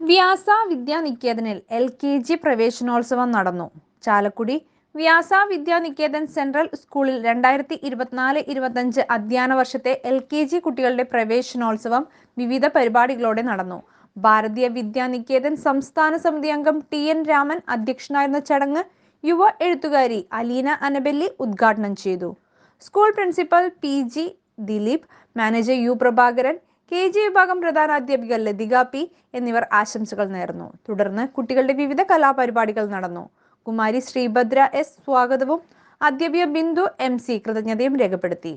വ്യാസ വിദ്യാനികേതനിൽ L K G പ്രവേശനോത്സവം നടന്നു. ചാലക്കുടി വ്യാസ വിദ്യാനികേതൻ സെൻട്രൽ സ്കൂളിൽ രണ്ടായിരത്തി ഇരുപത്തിനാല് ഇരുപത്തഞ്ച് അധ്യയന വർഷത്തെ എൽ കെ ജി കുട്ടികളുടെ പ്രവേശനോത്സവം വിവിധ പരിപാടികളോടെ നടന്നു. ഭാരതീയ വിദ്യാനികേതൻ സംസ്ഥാന സമിതി അംഗം ടി എൻ രാമൻ അധ്യക്ഷനായിരുന്ന ചടങ്ങ് യുവ എഴുത്തുകാരി അലീന അനബെല്ലി ഉദ്ഘാടനം ചെയ്തു. School principal P G Dileep manager U Prabhakaran K G വിഭാഗം പ്രധാന അധ്യാപിക ലതിക പി എന്നിവർ ആശംസകൾ നേർന്നു. തുടർന്ന് കുട്ടികളുടെ വിവിധ കലാപരിപാടികൾ നടന്നു. കുമാരി ശ്രീഭദ്ര എസ് സ്വാഗതവും അധ്യാപിക ബിന്ദു എം സി കൃതജ്ഞതയും രേഖപ്പെടുത്തി.